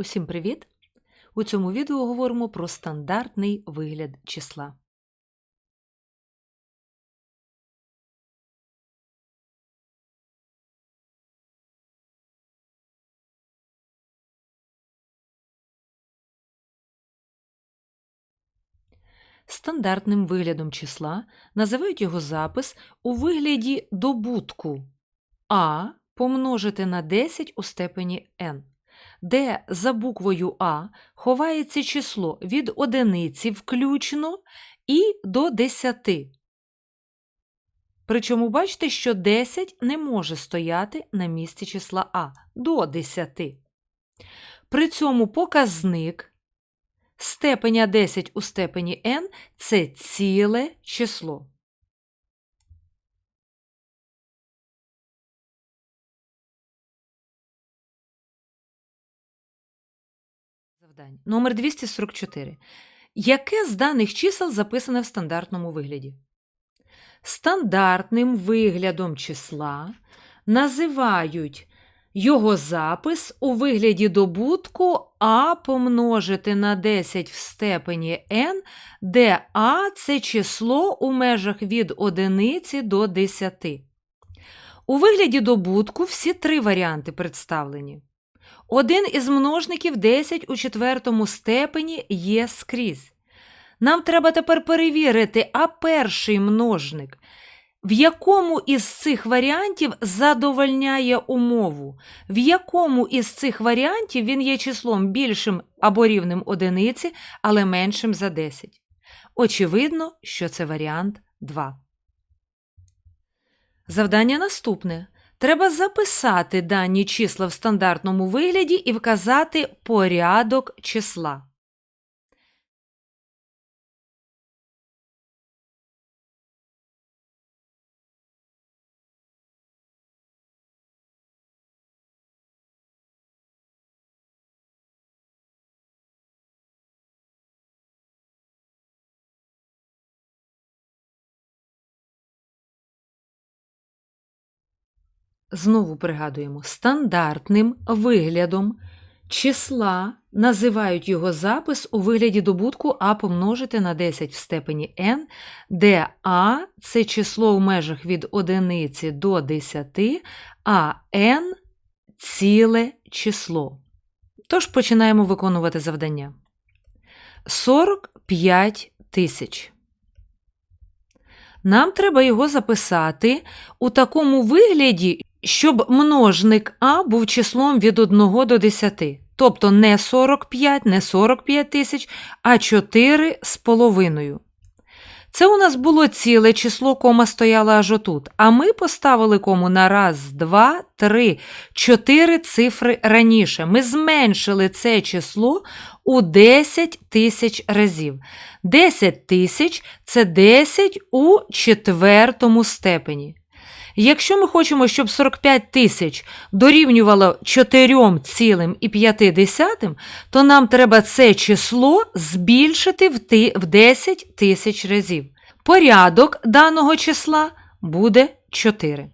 Усім привіт! У цьому відео говоримо про стандартний вигляд числа. Стандартним виглядом числа називають його запис у вигляді добутку а помножити на 10 у степені n, де за буквою А ховається число від одиниці включно і до 10. Причому бачите, що 10 не може стояти на місці числа А до 10. При цьому показник степеня 10 у степені n це ціле число. Завдань. Номер 244. Яке з даних чисел записане в стандартному вигляді? Стандартним виглядом числа називають його запис у вигляді добутку а помножити на 10 в степені n, де а це число у межах від одиниці до 10. У вигляді добутку всі три варіанти представлені. Один із множників 10 у четвертому степені є скрізь. Нам треба тепер перевірити, а перший множник, в якому із цих варіантів задовольняє умову, в якому із цих варіантів він є числом більшим або рівним одиниці, але меншим за 10. Очевидно, що це варіант 2. Завдання наступне. Треба записати дані числа в стандартному вигляді і вказати порядок числа. Знову пригадуємо, стандартним виглядом числа називають його запис у вигляді добутку а помножити на 10 в степені n, де а це число в межах від одиниці до 10, а n ціле число. Тож починаємо виконувати завдання. 45 тисяч. Нам треба його записати у такому вигляді, щоб множник А був числом від 1 до 10. Тобто не 45, не 45 тисяч, а 4 з половиною. Це у нас було ціле число, кома стояла аж отут. А ми поставили кому на раз, два, три, чотири цифри раніше. Ми зменшили це число у 10 тисяч разів. 10 тисяч це 10 у четвертому степені. Якщо ми хочемо, щоб 45 тисяч дорівнювало 4,5, то нам треба це число збільшити в 10 тисяч разів. Порядок даного числа буде 4.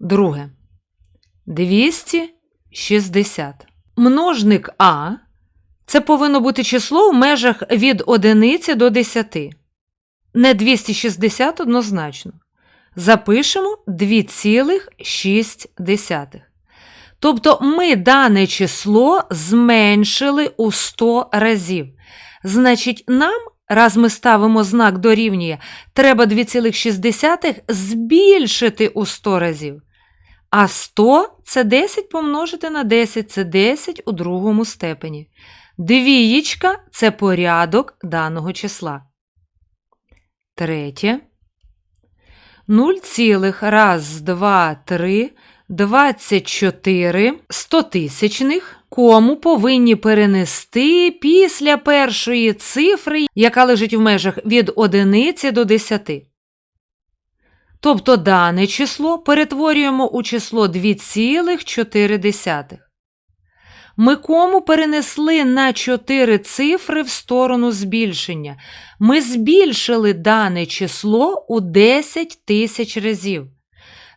Друге. 260. Множник А це повинно бути число в межах від 1 до 10. Не 260 однозначно запишемо 2,6. Тобто ми дане число зменшили у 100 разів. Значить, нам, раз ми ставимо знак дорівнює, треба 2,6 збільшити у 100 разів. А 100 це 10 помножити на 10, це 10 у другому степені. Двієчка це порядок даного числа. Третє. 0, раз, два, три, 24 стотисячних, кому повинні перенести після першої цифри, яка лежить в межах від одиниці до 10. Тобто дане число перетворюємо у число 2,4 ми кому перенесли на 4 цифри в сторону збільшення. Ми збільшили дане число у 10 тисяч разів.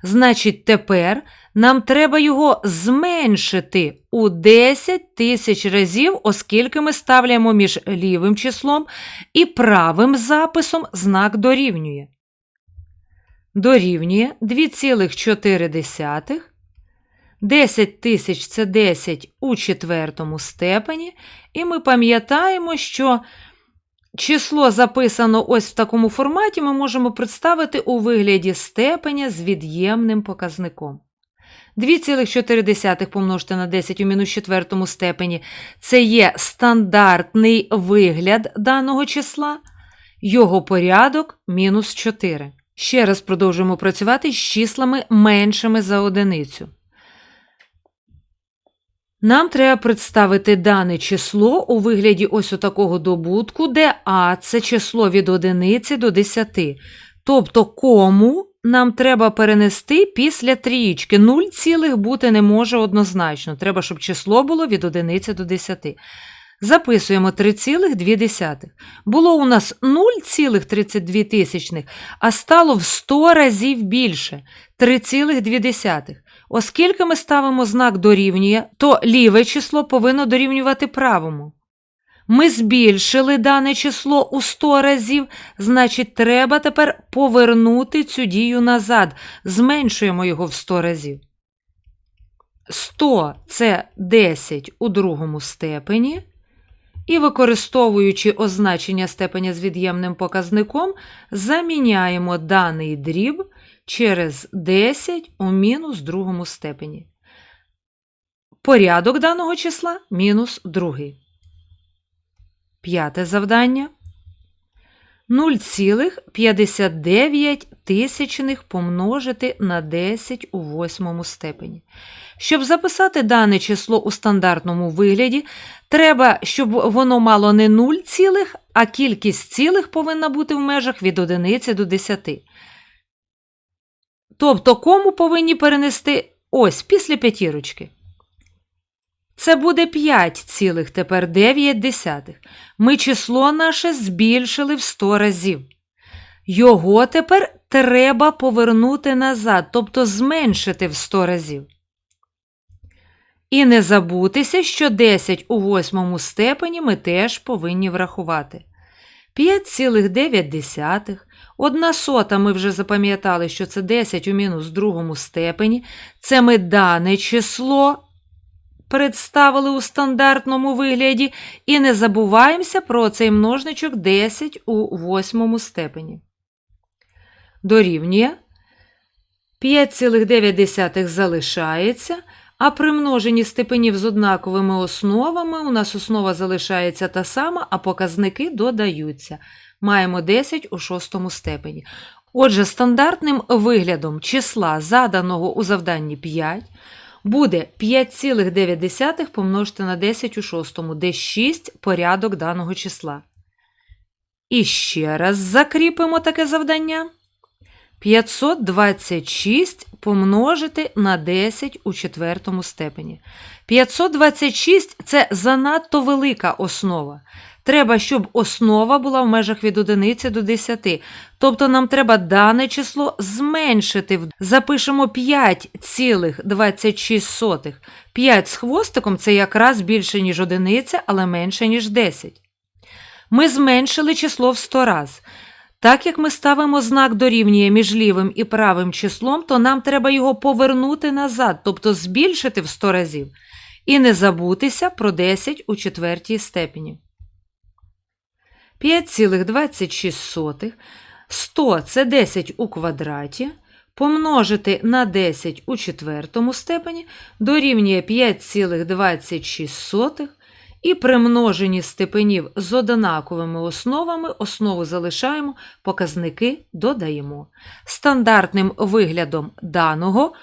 Значить, тепер нам треба його зменшити у 10 тисяч разів, оскільки ми ставляємо між лівим числом і правим записом знак дорівнює. Дорівнює 2,4. 10 тисяч це 10 у четвертому степені, і ми пам'ятаємо, що число записано ось в такому форматі ми можемо представити у вигляді степеня з від'ємним показником. 2,4 помножити на 10 у мінус четвертому степені це є стандартний вигляд даного числа, його порядок мінус 4. Ще раз продовжуємо працювати з числами меншими за одиницю. Нам треба представити дане число у вигляді ось такого добутку, де А це число від одиниці до 10. Тобто кому нам треба перенести після трієчки. 0 цілих бути не може однозначно. Треба, щоб число було від одиниці до 10. Записуємо 3,2. Було у нас 0,32, тисячних, а стало в 100 разів більше 3,2. Оскільки ми ставимо знак дорівнює, то ліве число повинно дорівнювати правому. Ми збільшили дане число у 100 разів, значить, треба тепер повернути цю дію назад. Зменшуємо його в 100 разів. 100 це 10 у другому степені. І використовуючи означення степеня з від'ємним показником, заміняємо даний дріб через 10 у мінус другому степені. Порядок даного числа мінус другий. П'яте завдання. 0,59 тисячних помножити на 10 у восьмому степені. Щоб записати дане число у стандартному вигляді, треба, щоб воно мало не 0 цілих, а кількість цілих повинна бути в межах від 1 до 10. Тобто, кому повинні перенести ось після п'ятірочки. Це буде 5 цілих тепер 9 десятих. Ми число наше збільшили в 100 разів. Його тепер треба повернути назад, тобто зменшити в 100 разів. І не забутися, що 10 у восьмому степені ми теж повинні врахувати. 5,9. Одна сота ми вже запам'ятали, що це 10 у мінус другому степені. Це ми дане число представили у стандартному вигляді, і не забуваємося про цей множничок 10 у восьмому степені. Дорівнює 5,9 залишається, а при множенні степенів з однаковими основами у нас основа залишається та сама, а показники додаються. Маємо 10 у шостому степені. Отже, стандартним виглядом числа, заданого у завданні 5, буде 5,9 помножити на 10 у шостому, де 6 порядок даного числа. І ще раз закріпимо таке завдання. 526 помножити на 10 у четвертому степені. 526 це занадто велика основа. Треба, щоб основа була в межах від 1 до 10. Тобто нам треба дане число зменшити. Запишемо 5,26. 5 з хвостиком це якраз більше, ніж одиниця, але менше, ніж 10. Ми зменшили число в 100 раз. Так як ми ставимо знак дорівнює між лівим і правим числом, то нам треба його повернути назад, тобто збільшити в 100 разів. І не забутися про 10 у четвертій степені. 5,26. 100 це 10 у квадраті. Помножити на 10 у четвертому степені дорівнює 5,26. І при множенні степенів з однаковими основами основу залишаємо, показники додаємо. Стандартним виглядом даного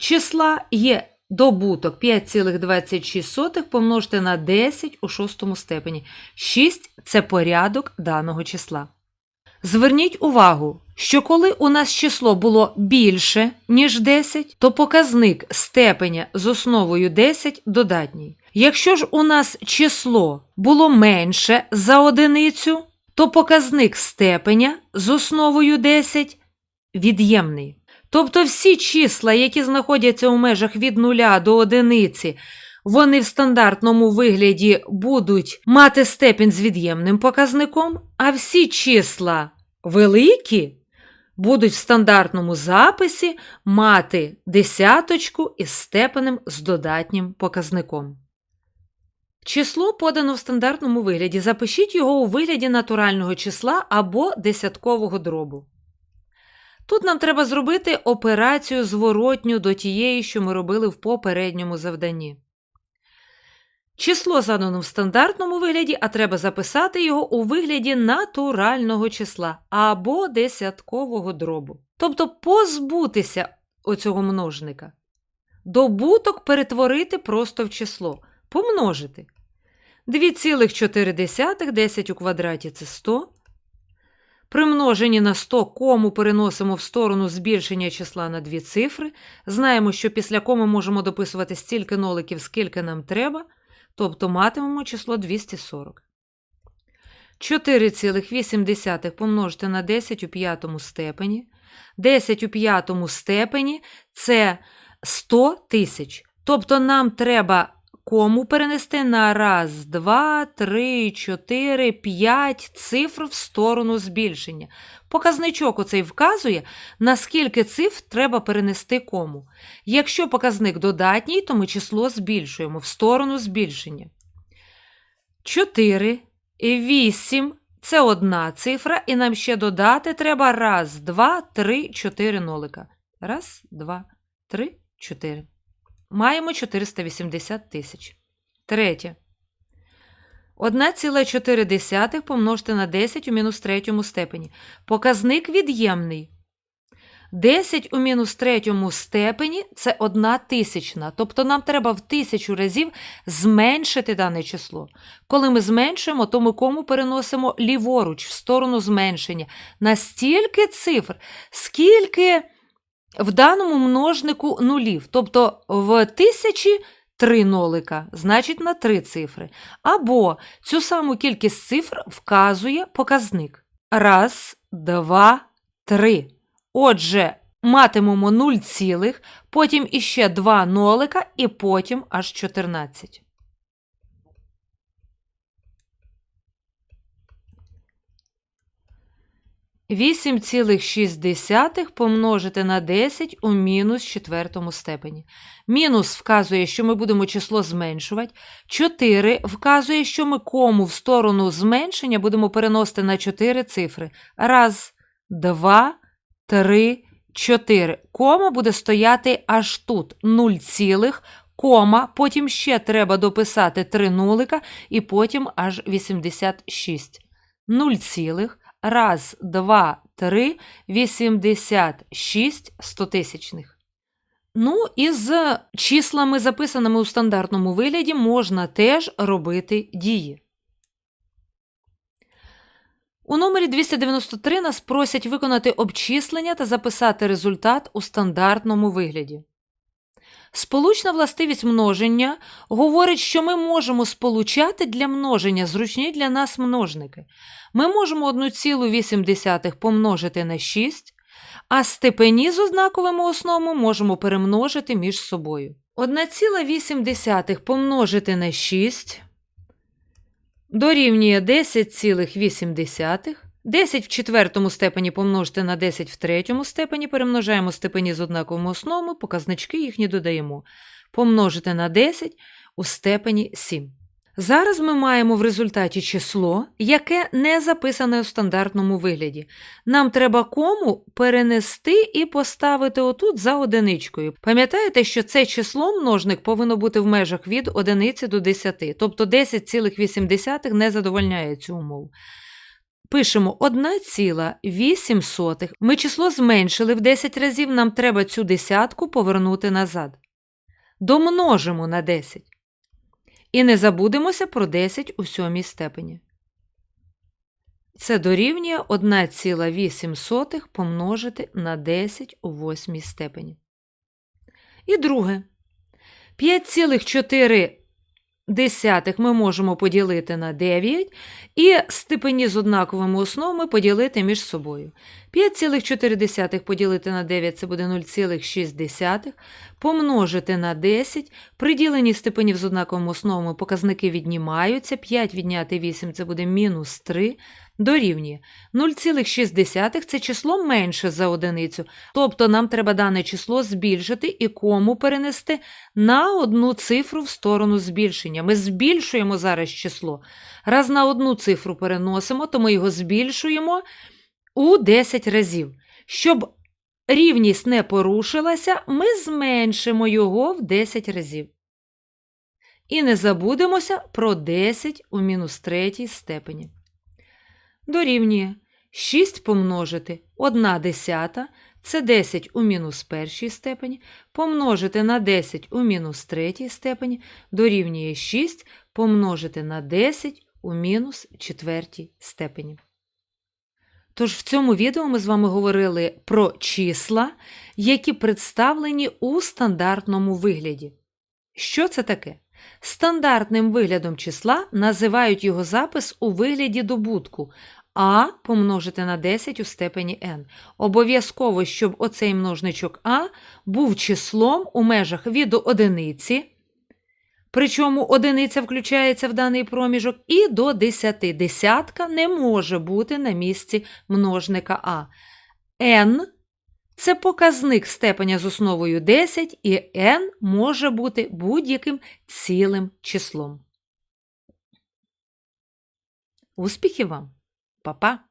числа є добуток 5,26 помножити на 10 у шостому степені. 6 це порядок даного числа. Зверніть увагу, що коли у нас число було більше, ніж 10, то показник степеня з основою 10 додатній. Якщо ж у нас число було менше за одиницю, то показник степеня з основою 10 від'ємний. Тобто всі числа, які знаходяться у межах від 0 до одиниці, вони в стандартному вигляді будуть мати степінь з від'ємним показником, а всі числа великі будуть в стандартному записі мати десяточку із степенем з додатнім показником. Число подано в стандартному вигляді. Запишіть його у вигляді натурального числа або десяткового дробу. Тут нам треба зробити операцію зворотню до тієї, що ми робили в попередньому завданні. Число задано в стандартному вигляді, а треба записати його у вигляді натурального числа або десяткового дробу. Тобто позбутися оцього множника. Добуток перетворити просто в число. Помножити. 2,4 10 у квадраті це 100. При множенні на 100 кому переносимо в сторону збільшення числа на дві цифри. Знаємо, що після коми можемо дописувати стільки ноликів, скільки нам треба. Тобто матимемо число 240. 4,8 помножити на 10 у п'ятому степені. 10 у п'ятому степені це 100 тисяч. Тобто нам треба кому перенести на раз, два, три, чотири, п'ять цифр в сторону збільшення. Показничок оцей вказує, наскільки цифр треба перенести кому. Якщо показник додатній, то ми число збільшуємо в сторону збільшення. 4, 8 це одна цифра, і нам ще додати треба раз, два, три, чотири нолика. Раз, два, три, чотири. Маємо 480 тисяч. Третє. 1,4 помножити на 10 у мінус третьому степені. Показник від'ємний. 10 у мінус третьому степені це 1 тисячна. Тобто нам треба в тисячу разів зменшити дане число. Коли ми зменшуємо, то ми кому переносимо ліворуч в сторону зменшення. Настільки цифр, скільки в даному множнику нулів. Тобто в тисячі три нолика, значить на три цифри. Або цю саму кількість цифр вказує показник. Раз, два, три. Отже, матимемо 0 цілих, потім іще 2 нолика і потім аж 14. Вісім цілих шість десятих помножити на 10 у мінус четвертому степені. Мінус вказує, що ми будемо число зменшувати. 4 вказує, що ми кому в сторону зменшення будемо переносити на 4 цифри. Раз, два, три, чотири. Кома буде стояти аж тут. 0 цілих, кома, потім ще треба дописати 3 нулика і потім аж 86. 0 цілих, раз, два, три, 86 стотисячних. Ну, і з числами, записаними у стандартному вигляді, можна теж робити дії. У номері 293 нас просять виконати обчислення та записати результат у стандартному вигляді. Сполучна властивість множення говорить, що ми можемо сполучати для множення зручні для нас множники. Ми можемо 1,8 помножити на 6, а степені з ознаковими основами можемо перемножити між собою. 1,8 помножити на 6 дорівнює 10,8. 10 в четвертому степені помножити на 10 в третьому степені, перемножаємо степені з однаковими основами, показнички їхні додаємо. Помножити на 10 у степені 7. Зараз ми маємо в результаті число, яке не записане у стандартному вигляді. Нам треба кому перенести і поставити отут за одиничкою. Пам'ятаєте, що це число множник повинно бути в межах від одиниці до 10, тобто 10,8 не задовольняє цю умову. Пишемо 1,8. Ми число зменшили в 10 разів, нам треба цю десятку повернути назад. Домножимо на 10. І не забудемося про 10 у сьомій степені. Це дорівнює 1,8 помножити на 10 у восьмій степені. І друге. 5,4 десятих ми можемо поділити на 9 і степені з однаковими основами поділити між собою. 5,4 поділити на 9 це буде 0,6, помножити на 10, при діленні степенів з однаковими основами показники віднімаються, 5 відняти 8 це буде мінус 3, дорівнює 0,6 це число менше за одиницю, тобто нам треба дане число збільшити і кому перенести на одну цифру в сторону збільшення. Ми збільшуємо зараз число. Раз на одну цифру переносимо, то ми його збільшуємо у 10 разів. Щоб рівність не порушилася, ми зменшимо його в 10 разів. І не забудемося про 10 у мінус третій степені. Дорівнює 6 помножити 1 десята – це 10 у мінус першій степені, помножити на 10 у мінус третій степені дорівнює 6 помножити на 10 у мінус четвертій степені. Тож в цьому відео ми з вами говорили про числа, які представлені у стандартному вигляді. Що це таке? Стандартним виглядом числа називають його запис у вигляді добутку а помножити на 10 у степені n. Обов'язково, щоб оцей множничок а був числом у межах від одиниці, причому одиниця включається в даний проміжок, і до 10. Десятка не може бути на місці множника а. n – це показник степеня з основою 10, і n може бути будь-яким цілим числом. Успіхів вам! 爸爸。